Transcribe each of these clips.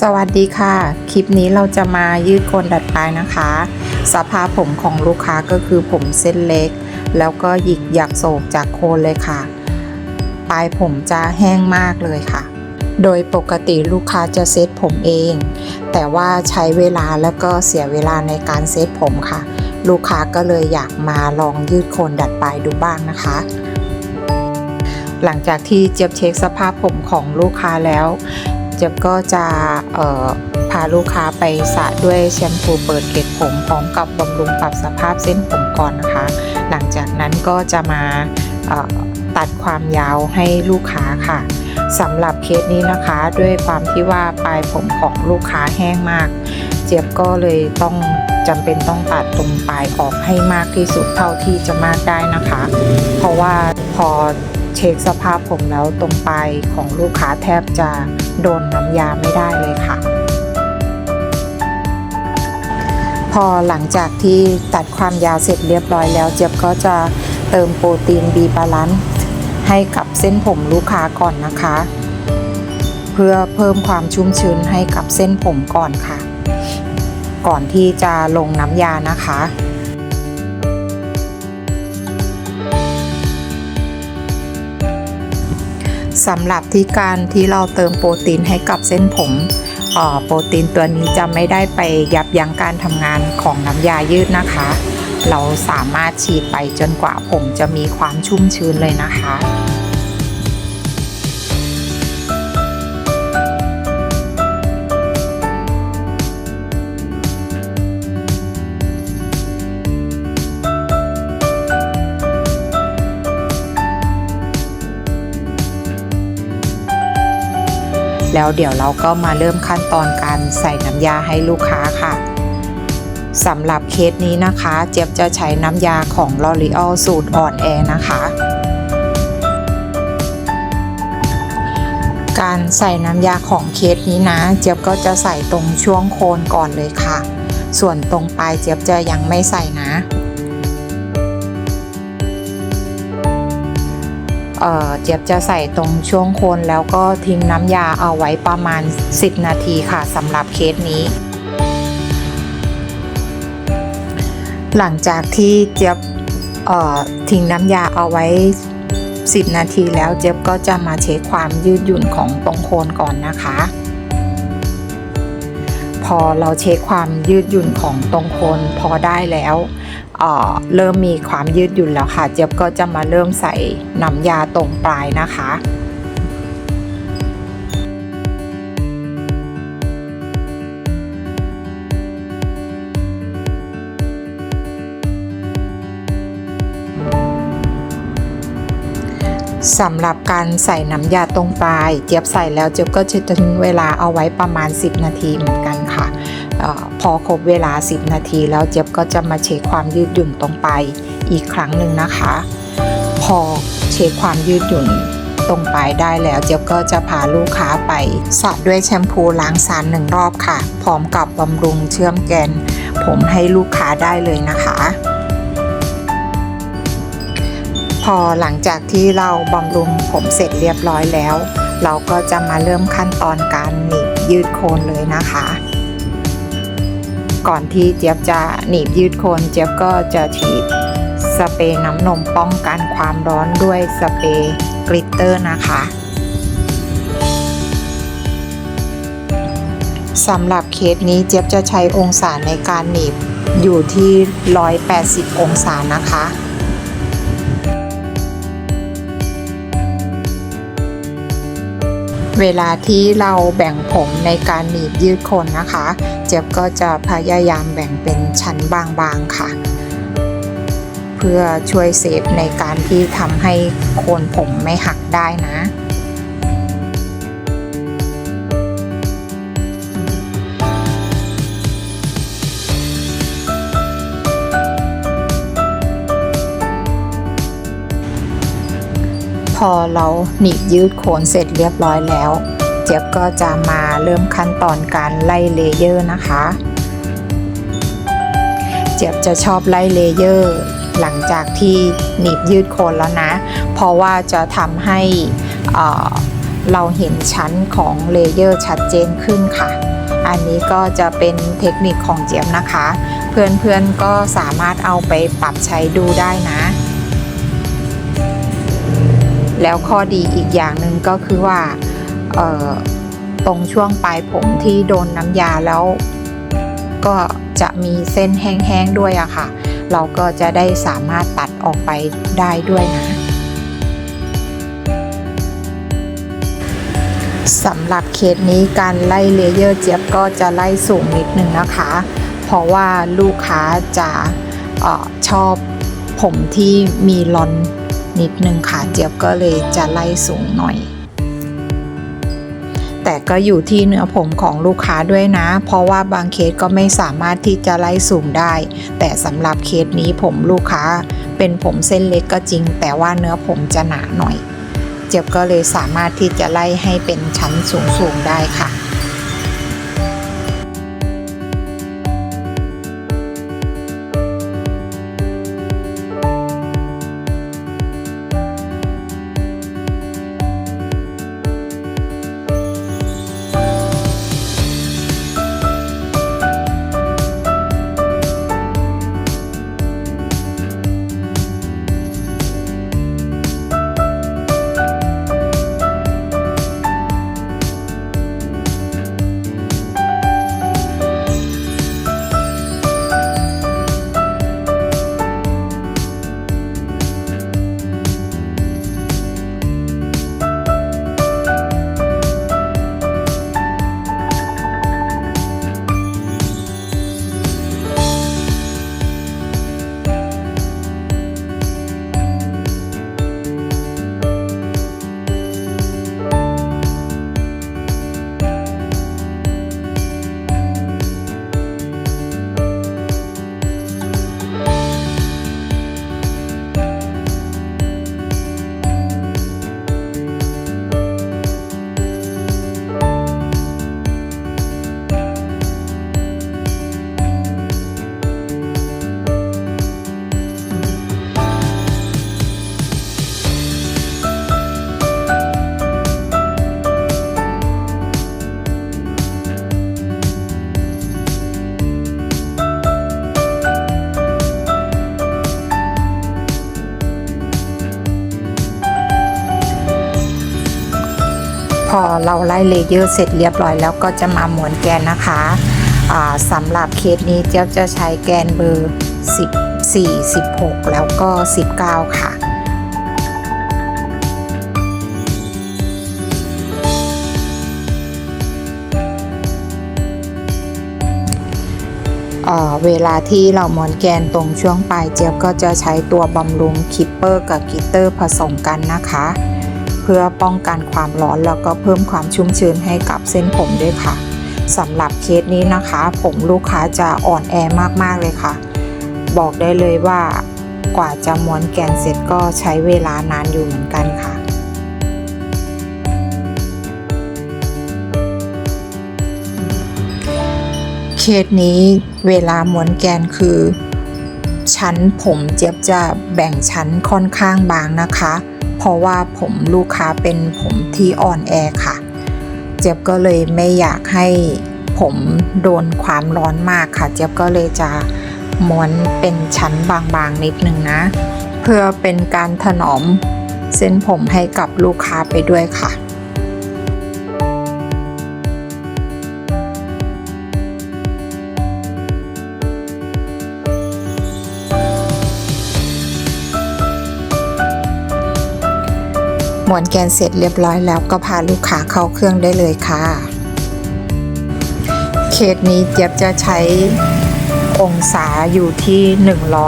สวัสดีค่ะ คลิปนี้เราจะมายืดโคนดัดปลายนะคะ สภาพผมของลูกค้าก็คือผมเส้นเล็ก แล้วก็หยิกหยักโศกจากโคนเลยค่ะ ปลายผมจะแห้งมากเลยค่ะ โดยปกติลูกค้าจะเซตผมเอง แต่ว่าใช้เวลาแล้วก็เสียเวลาในการเซตผมค่ะ ลูกค้าก็เลยอยากมาลองยืดโคนดัดปลายดูบ้างนะคะหลังจากที่เจี๊ยบเช็คสภาพผมของลูกค้าแล้ว จี๊ยบก็จะพาลูกค้าไปสระด้วยแชมพูเปิดเกล็ดผมพร้อมกับบำรุงปรับสภาพเส้นผมก่อนนะคะ หลังจากนั้นก็จะมาตัดความยาวให้ลูกค้าค่ะสำหรับเคสนี้นะคะด้วยความที่ว่าปลายผมของลูกค้าแห้งมาก เจี๊ยบก็เลยต้องจำเป็นต้องตัดตรงปลายออกให้มากที่สุดเท่าที่จะมากได้นะคะ เพราะว่าพอเช็คสภาพผมแล้วตรงปลายของลูกค้าแทบจะ โดนน้ำยาไม่ได้เลยค่ะ พอหลังจากที่ตัดความยาวเสร็จเรียบร้อยแล้ว เจี๊ยบก็จะเติมโปรตีนบีบาลานซ์ให้กับเส้นผมลูกค้าก่อนนะคะ เพื่อเพิ่มความชุ่มชื้นให้กับเส้นผมก่อนค่ะ ก่อนที่จะลงน้ำยานะคะ สำหรับที่การที่เราเติมโปรตีนให้กับเส้นผมโปรตีนตัวนี้จะไม่ได้ไปยับยั้งการทำงานของน้ำยายืดนะคะ เราสามารถฉีดไปจนกว่าผมจะมีความชุ่มชื้นเลยนะคะ แล้วเดี๋ยวเราก็มาเริ่มขั้นตอนการใส่น้ำยาให้ลูกค้าค่ะสำหรับเคสนี้นะคะ เจี๊ยบจะใช้น้ำยาของ L'Oreal สูตรอ่อนแอนะคะ การใส่น้ำยาของเคสนี้นะ เจี๊ยบก็จะใส่ตรงช่วงโคนก่อนเลยค่ะ ส่วนตรงปลายเจี๊ยบจะยังไม่ใส่นะ เจี๊ยบจะใส่ตรงช่วงโคนแล้วก็ทิ้งน้ำยาเอาไว้ประมาณ 10 นาทีค่ะสำหรับเคสนี้ หลังจากที่เจี๊ยบทิ้งน้ำยาเอาไว้ 10 นาทีแล้วเจี๊ยบก็จะมาเช็คความยืดหยุ่นของตรงโคนก่อนนะคะ พอเราเช็คความยืดหยุ่นของตรงโคนพอได้แล้ว เริ่มมีความยืดหยุ่นแล้วค่ะ เจี๊ยบก็จะมาเริ่มใส่น้ำยาตรงปลายนะคะสำหรับการใส่น้ำยาตรงปลาย เจี๊ยบใส่แล้วเจี๊ยบก็จะทิ้งเวลาเอาไว้ประมาณ 10 นาทีเหมือนกันค่ะ พอครบเวลา 10 นาทีแล้วเจี๊ยบก็จะมาเช็คความยืดหยุ่นตรงปลายอีกครั้งหนึ่งนะคะ พอเช็คความยืดหยุ่นตรงปลายได้แล้วเจี๊ยบก็จะพาลูกค้าไปสระด้วยแชมพูล้างสารหนึ่งรอบค่ะ พร้อมกับบำรุงเชื่อมแกน ผมให้ลูกค้าได้เลยนะคะ พอหลังจากที่เราบำรุงผมเสร็จเรียบร้อยแล้ว เราก็จะมาเริ่มขั้นตอนการหนีบยืดโคนเลยนะคะ ก่อนที่เจี๊ยบจะหนีบยืดโคนเจี๊ยบก็จะฉีดสเปรย์น้ำนมป้องกันความร้อนด้วยสเปรย์กลิตเตอร์นะคะสำหรับเคสนี้เจี๊ยบจะใช้องศาในการหนีบอยู่ที่ 180 องศานะคะ เวลาที่เราแบ่งผมในการหนีบยืดคนนะคะ เจี๊ยบก็จะพยายามแบ่งเป็นชั้นบางๆค่ะ เพื่อช่วยเซฟในการที่ทำให้โคนผมไม่หักได้นะ อเราหนีบยืดโคนเสร็จเรียบร้อยแล้ว เจี๊ยบก็จะมาเริ่มขั้นตอนการไล่เลเยอร์นะคะ เจี๊ยบจะชอบไล่เลเยอร์หลังจากที่หนีบยืดโคนแล้วนะ เพราะว่าจะทำให้เอ่อเราเห็นชั้นของเลเยอร์ชัดเจนขึ้นค่ะ อันนี้ก็จะเป็นเทคนิคของเจี๊ยบนะคะ เพื่อนๆก็สามารถเอาไปปรับใช้ดูได้นะ แล้วข้อดีอีกอย่างหนึ่งก็คือว่าตรงช่วงปลายผมที่โดนน้ำยาแล้ว ก็จะมีเส้นแห้งๆด้วยอะค่ะ เราก็จะได้สามารถตัดออกไปได้ด้วยนะสำหรับเคสนี้การไล่เลเยอร์เจี๊ยบก็จะไล่สูงนิดนึงนะคะ เพราะว่าลูกค้าจะออชอบผมที่มีลอน นิดนึงค่ะ เจี๊ยบก็เลยจะไล่สูงหน่อย แต่ก็อยู่ที่เนื้อผมของลูกค้าด้วยนะ เพราะว่าบางเคสก็ไม่สามารถที่จะไล่สูงได้ แต่สำหรับเคสนี้ผมลูกค้าเป็นผมเส้นเล็กก็จริง แต่ว่าเนื้อผมจะหนาหน่อย เจี๊ยบก็เลยสามารถที่จะไล่ให้เป็นชั้นสูงๆได้ค่ะ เราไล่เลเยอร์เสร็จเรียบร้อยแล้วก็จะมาหมวนแกนนะคะสำหรับเคสนี้เจี๊ยบจะใช้แกนเบอร์ 14 16 แล้วก็ 19 ค่ะเวลาที่เราหมอนแกนตรงช่วงปลายเจี๊ยบก็จะใช้ตัวบำรุงคิปเปอร์กับกิตเตอร์ผสมกันนะคะ เพื่อป้องกันความร้อนแล้วก็เพิ่มความชุ่มชื้นให้กับเส้นผมด้วยค่ะสำหรับเคสนี้นะคะ ผมลูกค้าจะอ่อนแอมากๆเลยค่ะ บอกได้เลยว่ากว่าจะม้วนแกนเสร็จก็ใช้เวลานานอยู่เหมือนกันค่ะเคสนี้เวลาม้วนแกนคือ ชั้นผมเจี๊ยบจะแบ่งชั้นค่อนข้างบางนะคะ เพราะว่าผมลูกค้าเป็นผมที่อ่อนแอค่ะ เจี๊ยบก็เลยไม่อยากให้ผมโดนความร้อนมากค่ะ เจี๊ยบก็เลยจะม้วนเป็นชั้นบางๆนิดนึงนะ เพื่อเป็นการถนอมเส้นผมให้กับลูกค้าไปด้วยค่ะ มวนแกนเสร็จเรียบร้อยแล้วก็พาลูกค้าเข้าเครื่องได้เลยค่ะ เคสนี้เจี๊ยบจะใช้องศาอยู่ที่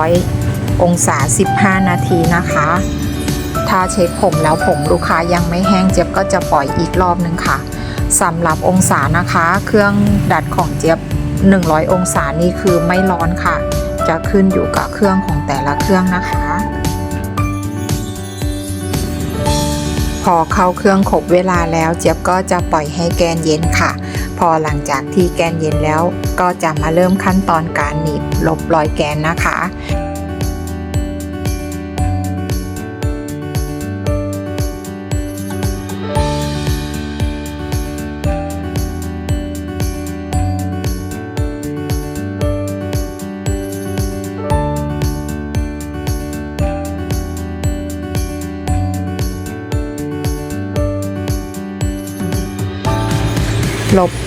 100 องศา 15 นาทีนะคะ ถ้าเช็คผมแล้วผมลูกค้ายังไม่แห้งเจี๊ยบก็จะปล่อยอีกรอบนึงค่ะสำหรับองศานะคะ เครื่องดัดของเจี๊ยบ 100 องศานี่คือไม่ร้อนค่ะ จะขึ้นอยู่กับเครื่องของแต่ละเครื่องนะคะ พอเข้าเครื่องขบเวลาแล้วเจี๊ยบก็จะปล่อยให้แกนเย็นค่ะ พอหลังจากที่แกนเย็นแล้ว ก็จะมาเริ่มขั้นตอนการหนีบลบรอยแกนนะคะ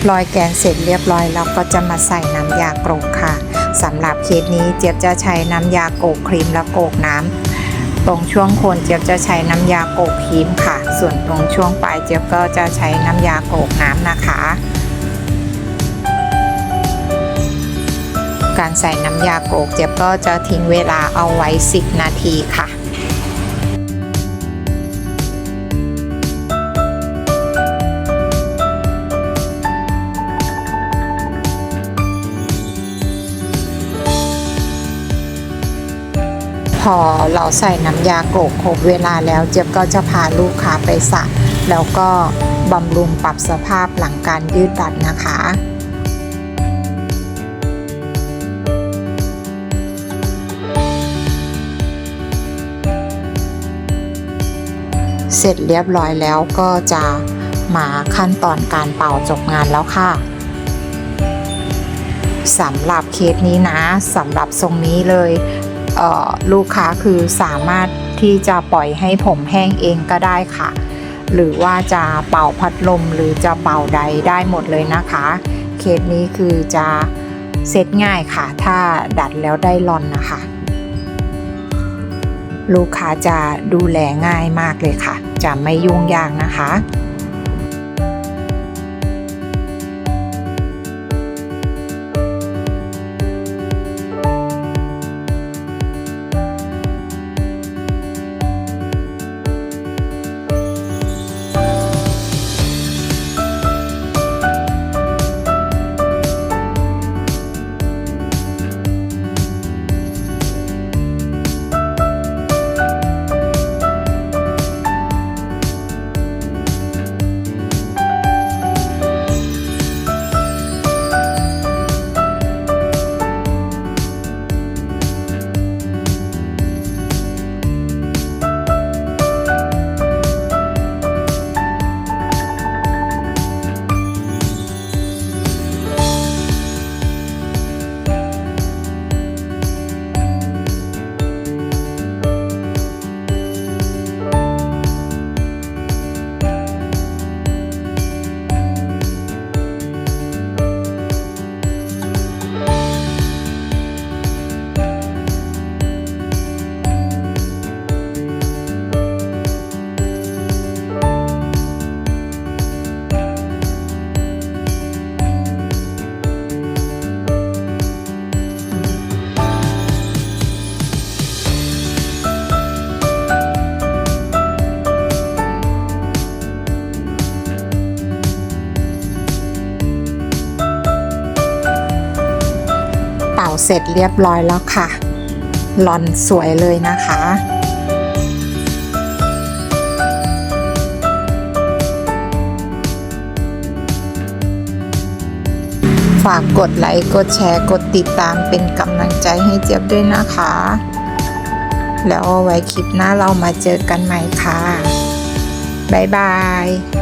ลอยแกนเสร็จเรียบร้อยแล้วก็จะมาใส่น้ำยาโกรกค่ะสำหรับเคสนี้เจี๊ยบจะใช้น้ำยาโกรกครีมและโกกน้ำตรงช่วงโคนเจี๊ยบจะใช้น้ำยาโกรกครีมค่ะ ส่วนตรงช่วงปลายเจี๊ยบก็จะใช้น้ำยาโกรกน้ำนะคะ การใส่น้ำยาโกรกเจี๊ยบก็จะทิ้งเวลาเอาไว้ 10 นาทีค่ะ อเราใส่น้ำยาโกรกครบเวลาแล้วเจี๊ยบก็จะพาลูกค้าไปสระแล้วก็บำรุงปรับสภาพหลังการยืดดัดนะคะเสร็จเรียบร้อยแล้วก็จะมาขั้นตอนการเป่าจบงานแล้วค่ะสำหรับเคสนี้นะสำหรับทรงนี้เลย ลูกค้าคือสามารถที่จะปล่อยให้ผมแห้งเองก็ได้ค่ะ หรือว่าจะเป่าพัดลมหรือจะเป่าใดได้หมดเลยนะคะ เคสนี้คือจะเซ็ตง่ายค่ะ ถ้าดัดแล้วได้รอนนะคะ ลูกค้าจะดูแลง่ายมากเลยค่ะ จะไม่ยุ่งยากนะคะ เสร็จเรียบร้อยแล้วค่ะหลอนสวยเลยนะคะฝากกดไลค์กดแชร์กดติดตามเป็นกำลังใจให้เจี๊ยบด้วยนะคะ แล้วเอาไว้คลิปหน้าเรามาเจอกันใหม่ค่ะ บ๊ายบาย